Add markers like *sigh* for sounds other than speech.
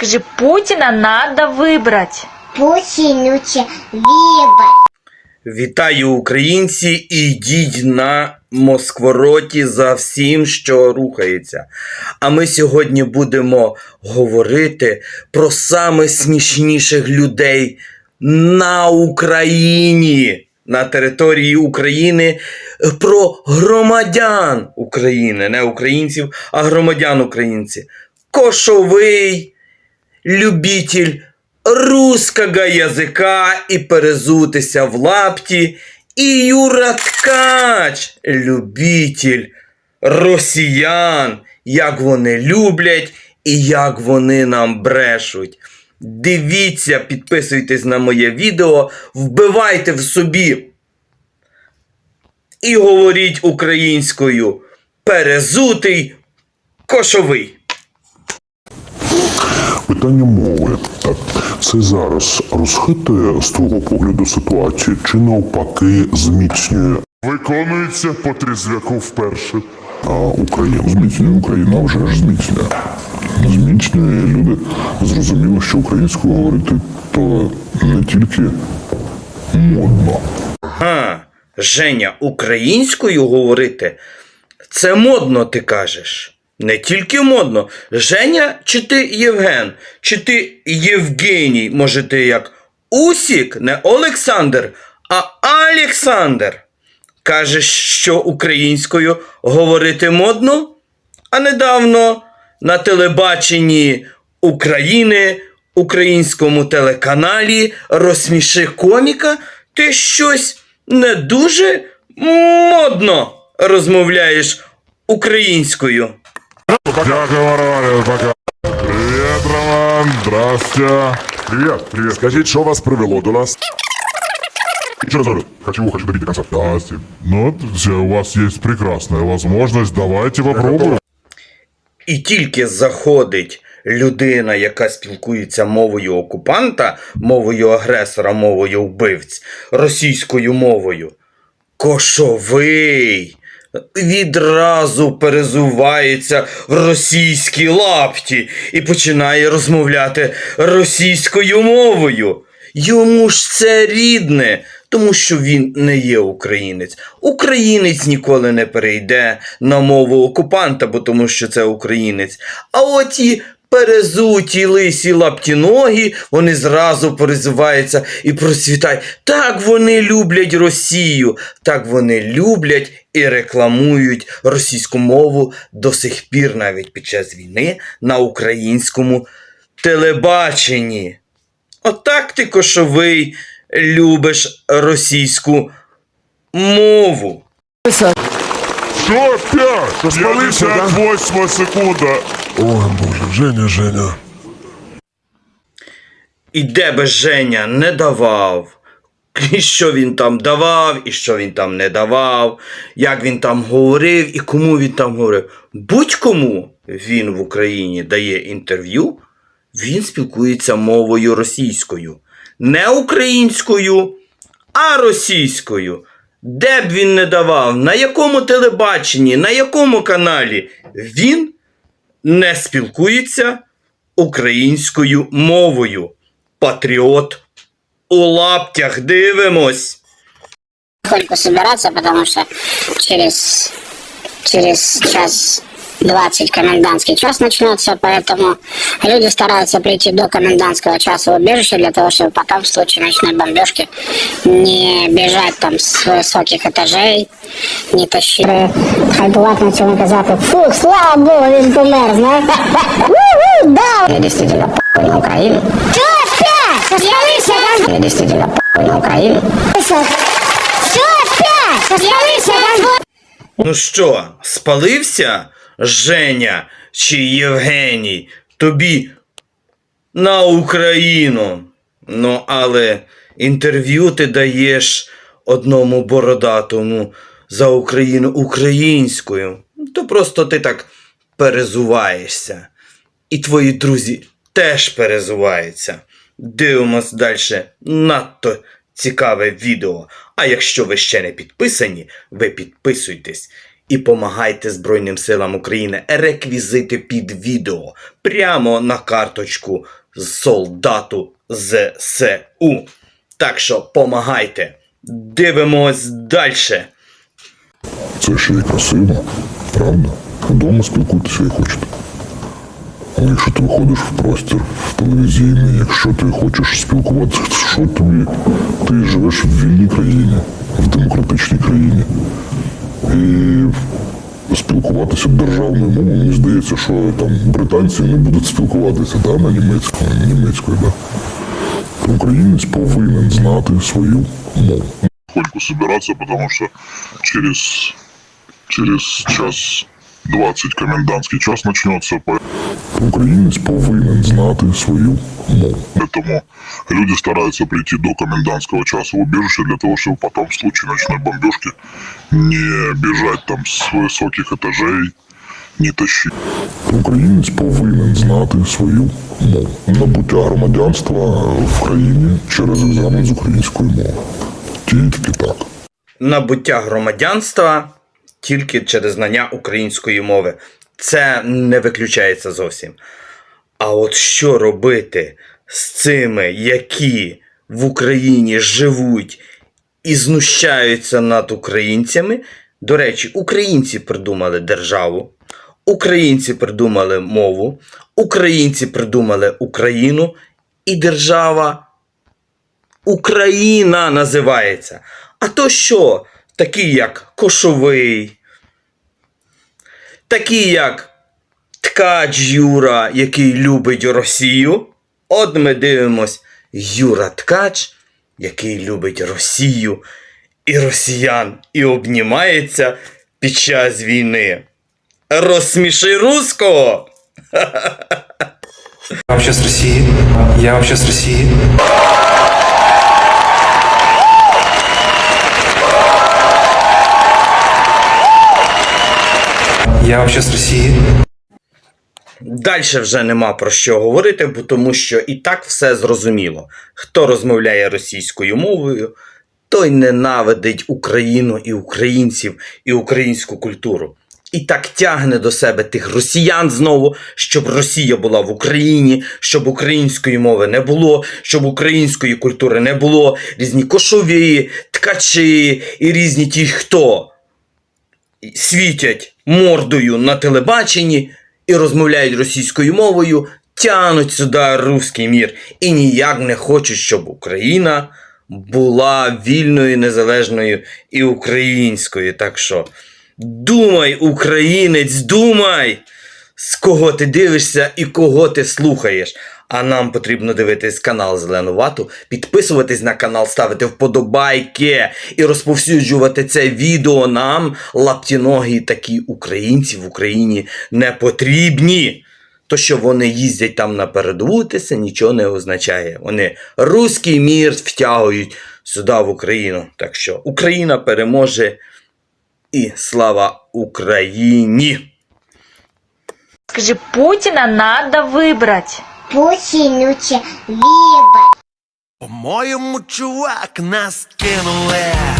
Скажи, Путина надо выбрать. Путін уче вибор. Вітаю українці і йдіть на Москвороті за всім, що рухається. А ми сьогодні будемо говорити про саме смішніших людей на Україні, на території України, про громадян України, не українців, а громадян українців. Кошовий, любитель русского язика і перезутися в лапті, і Юра Ткач, любитель росіян, як вони люблять і як вони нам брешуть. Дивіться, підписуйтесь на моє відео, вбивайте в собі і говоріть українською. Перезутий кошовий. Питання мови. Так, це зараз розхитує з твого погляду ситуацію чи навпаки зміцнює? Виконується по трізвяку вперше. А Україна зміцнює Україна вже ж зміцнює. Зміцнює люди зрозуміло, що українською говорити то не тільки модно. Ага, Женя, українською говорити це модно, ти кажеш. Не тільки модно. Женя, чи ти Євген, чи ти Євгеній, може ти як Усік, не Олександр, а Александр. Кажеш, що українською говорити модно? А недавно на телебаченні України, українському телеканалі Розсміши коміка, ти щось не дуже модно розмовляєш українською. Дякую, Романе, пока. Привіт, Роман, здрасте. Привіт, привіт. Скажіть, що вас привело до нас? Еще раз говорю, хочу, хочу добить до конца. Здрасте. Ну, у вас есть прекрасная возможность, давайте попробуем. І тільки заходить людина, яка спілкується мовою окупанта, мовою агресора, мовою вбивць, російською мовою. Кошовий відразу перезувається в російські лапті і починає розмовляти російською мовою. Йому ж це рідне, тому що він не є українець. Українець ніколи не перейде на мову окупанта, бо тому що це українець. А оті перезуті лисі лапті ноги, вони зразу перезиваються і процвітають. Так вони люблять Росію, так вони люблять і рекламують російську мову до сих пір, навіть під час війни на українському телебаченні. Отак ти кошовий любиш російську мову. Що опять? 58 секунда. Ой, боже, Женя, Женя. І де би Женя не давав, і що він там давав, і що він там не давав, як він там говорив і кому він там говорив. Будь-кому він в Україні дає інтерв'ю, він спілкується мовою російською. Не українською, а російською. Де б він не давав, на якому телебаченні, на якому каналі, він не спілкується українською мовою. Патріот у лаптях дивимось. Только собираться, потому що через, через час 20 комендантский час начнется, поэтому люди стараются прийти до комендантского часа в убежище для того, чтобы потом в случае ночной бомбежки не бежать там с высоких этажей, не тащить. Хайбулат на цьому казати, фух, слава Богу, він помер, знаєш. Да! Я действительно похуй на Украину. Что опять? Я действительно похуй на Украину. Что опять? Ну що, спалився Женя чи Євгеній тобі на Україну? Ну, але інтерв'ю ти даєш одному бородатому за Україну українською. То просто ти так перезуваєшся. І твої друзі теж перезуваються. Дивимось далі надто цікаве відео. А якщо ви ще не підписані, ви підписуйтесь і помагайте Збройним силам України. Реквізити під відео прямо на карточку солдату ЗСУ. Так що помагайте. Дивимось далі. Це ще й красиво, правда? Вдома спілкуйтеся як хочете. Але якщо ти виходиш в простір в телевізійний, якщо ти хочеш спілкуватися, що тобі? Ти живеш в вільній країні, в демократичній країні. І спілкуватися державною мовою, мені здається, що там британці не будуть спілкуватися да, на німецькому, німецькою, да. Українець повинен знати свою мову. потихоньку собираться, потому что через, через час 20 комендантский час начнется, Українець повинен знати свою мову. поэтому люди стараются прийти до комендантского часа в убежище для того, чтобы потом в случае ночной бомбежки не бежать там с высоких этажей, не тащить. Українець повинен знати свою мову. Набуття громадянства в країні через екзамен з української мови. Тільки так. Набуття громадянства тільки через знання української мови. Це не виключається зовсім. А от що робити з цими, які в Україні живуть і знущаються над українцями? До речі, українці придумали державу, українці придумали мову, українці придумали Україну, і держава Україна називається. А то що? Такі як Кошовий, такі як Ткач Юра, який любить Росію. От ми дивимось Юра Ткач, який любить Росію і росіян, і обнімається під час війни. Розсміши руського! *laughs* Я вообще с России. Я вообще с России. Я вообще с России. Далі вже нема про що говорити, бо тому що і так все зрозуміло. Хто розмовляє російською мовою, той ненавидить Україну і українців, і українську культуру. І так тягне до себе тих росіян знову, щоб Росія була в Україні, щоб української мови не було, щоб української культури не було, різні кошові, ткачі і різні ті, хто світять мордою на телебаченні і розмовляють російською мовою, тянуть сюди руський мір і ніяк не хочуть, щоб Україна була вільною, незалежною і українською. Так що думай, українець, думай, з кого ти дивишся і кого ти слухаєш. А нам потрібно дивитись канал Зелену Вату, підписуватись на канал, ставити вподобайки і розповсюджувати це відео нам, лаптіногі такі українці в Україні не потрібні. То, що вони їздять там на передову, це нічого не означає. Вони руський мір втягують сюди в Україну. Так що Україна переможе і слава Україні! Скажи, Путина надо выбрать. Путин лучше выбрать. По-моєму, чувак нас кинули.